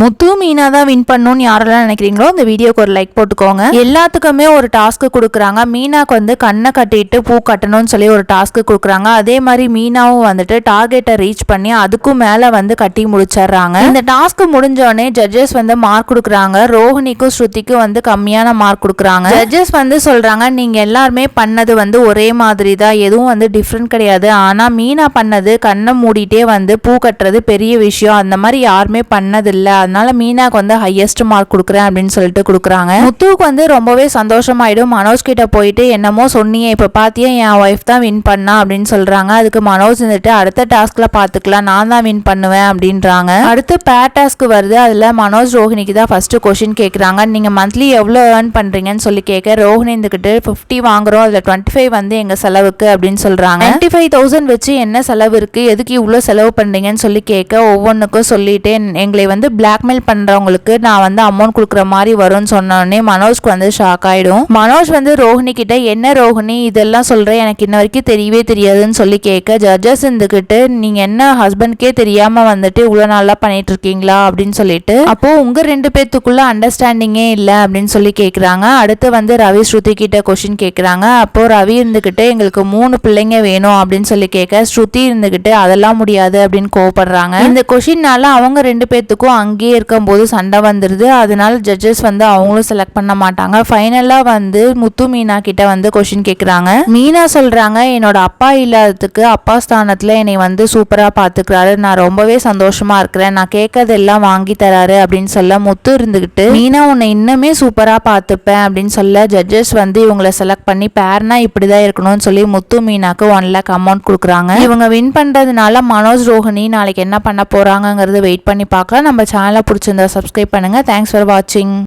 முத்து மீனா தான் வின் பண்ணணும்னு யாரெல்லாம் நினைக்கிறீங்களோ இந்த வீடியோக்கு ஒரு லைக் போட்டுக்கோங்க. எல்லாத்துக்குமே ஒரு டாஸ்க் கொடுக்குறாங்க. மீனாக்கு வந்து கண்ணை கட்டிட்டு பூ கட்டணும்னு சொல்லி ஒரு டாஸ்க் கொடுக்குறாங்க. அதே மாதிரி மீனாவும் வந்துட்டு டார்கெட்டை ரீச் பண்ணி அதுக்கும் மேலே வந்து கட்டி முடிச்சிடுறாங்க. இந்த டாஸ்க் முடிஞ்சோடனே ஜட்ஜஸ் வந்து மார்க் கொடுக்குறாங்க. ரோஹினிக்கும் ஸ்ருதிக்கும் வந்து கம்மியான மார்க் கொடுக்குறாங்க. ஜட்ஜஸ் வந்து சொல்கிறாங்க நீங்கள் எல்லாருமே பண்ணது வந்து ஒரே மாதிரி தான் எதுவும் வந்து டிஃப்ரெண்ட் கிடையாது. ஆனால் மீனா பண்ணது கண்ணை மூடிட்டே வந்து பூ கட்டுறது பெரிய விஷயம். அந்த மாதிரி யாருமே பண்ணதில்லை. அதனால மீனாக்கு வந்து ஹையஸ்ட் மார்க் கொடுக்குறேன் அப்படின்னு சொல்லிட்டு கொடுக்குறாங்க. முத்துவுக்கு வந்து ரொம்பவே சந்தோஷமாயிடும். மனோஜ் கிட்ட போயிட்டு என்னமோ சொன்னீங்க இப்போ பார்த்தியே என் ஒய்ஃப் தான் வின் பண்ணா அப்படின்னு சொல்றாங்க. அதுக்கு மனோஜ் வந்துட்டு அடுத்த டாஸ்க்ல பார்த்துக்கலாம் நான் தான் வின் பண்ணுவேன் அப்படின்றாங்க. அடுத்து பேர் டாஸ்க் வருது. அதில் மனோஜ் ரோஹினிக்கு தான் ஃபர்ஸ்ட் கொஷின் கேட்குறாங்க நீங்கள் மந்த்லி எவ்வளோ ஏர்ன் பண்ணுறீங்கன்னு சொல்லி கேட்க ரோஹினி இருந்துக்கிட்டு ஃபிஃப்டி வாங்குறோம். அதில் டுவெண்ட்டி ஃபைவ் வந்து எங்கள் செலவுக்கு அப்படின்னு சொல்கிறாங்க டுவெண்ட்டி ஃபைவ் தௌசண்ட் வச்சு என்ன செலவு இருக்குது எதுக்கு இவ்வளோ செலவு பண்ணுறீங்கன்னு சொல்லி கேட்க ஒவ்வொன்றுக்கும் சொல்லிட்டு எங்களை வந்து பிளாக்மெயில் பண்ணுறவங்களுக்கு நான் வந்து அமௌண்ட் கொடுக்குற மாதிரி வரும்னு சொன்னோடனே மனோஜ்க்கு வந்து ஷாக் ஆகிடும் மனோஜ் வந்து ரோஹிணி கிட்ட என்ன ரோஹிணி? இதெல்லாம் சொல்கிறேன் எனக்கு இன்ன வரைக்கும் தெரியவே தெரியாதுன்னு சொல்லி கேட்க ஜட்ஜஸ் இருந்துக்கிட்டு நீங்கள் என்ன ஹஸ்பண்ட்கே தெரியாமல் வந்துட்டு இவ்வளோ நாளாக பண்ணிட்டு இருக்கீங்களா அப்படின்னு சொல்லிட்டு அப்போ உங்கள் ரெண்டு பேர்த்துக்குள்ள அண்டர்ஸ்டாண்டிங்கே இல்லை அப்படின்னு சொல்லி கேட்குறாங்க அடுத்து வந்து ரவி ஸ்ருதி கிட்ட கொஷின் கேட்குறாங்க அப்போ ரவி இருந்துக்கிட்டு எங்களுக்கு மூணு பிள்ளைங்க வேணும் அப்படின்னு சொல்லி கேட்க ஸ்ருதி இருந்துக்கிட்டு அதெல்லாம் முடியாது அப்படின்னு கோவப்படுறாங்க. இந்த கொஷின்னால அவங்க ரெண்டு பேர்த்துக்கும் அங்கேயே இருக்கும்போது சண்டை வந்துடுது அதனால ஜட்ஜஸ் வந்து அவங்களும் செலக்ட் பண்ண மாட்டாங்க. ஃபைனலாக வந்து முத்து மீனா கிட்ட வந்து கொஷின் கேட்குறாங்க மீனா சொல்கிறாங்க என்னோட அப்பா இல்லாததுக்கு அப்பா ஸ்தானத்தில் என்னை வந்து சூப்பராக பார்த்துக்கிறாரு நான் ரொம்பவே சந்தோஷமாக இருக்கிறேன். நான் கேட்கறதெல்லாம் வாங்கி தராரு அப்படின்னு சொல்ல முத்து இருந்துக்கிட்டு மீனா உன்னை இன்னுமே சூப்பராக பார்த்துப்பேன் அப்படின்னு சொல்ல ஜட்ஜஸ் வந்து இவங்களை செலக்ட் பண்ணி பேர்னா இப்படி தான் இருக்கணும்னு சொல்லி முத்து மீனாக்கு ஒன் லேக் அமௌண்ட் கொடுக்குறாங்க. இவங்க வின் பண்ணுறதுனால மனோஜ் ரோஹிணி நாளைக்கு என்ன பண்ண போகிறாங்கங்கிறது வெயிட் பண்ணி பார்க்கலாம். நம்ம சேனலை பிடிச்சிருந்தா சப்ஸ்கிரைப் பண்ணுங்கள் தேங்க்ஸ் ஃபார் வாட்சிங்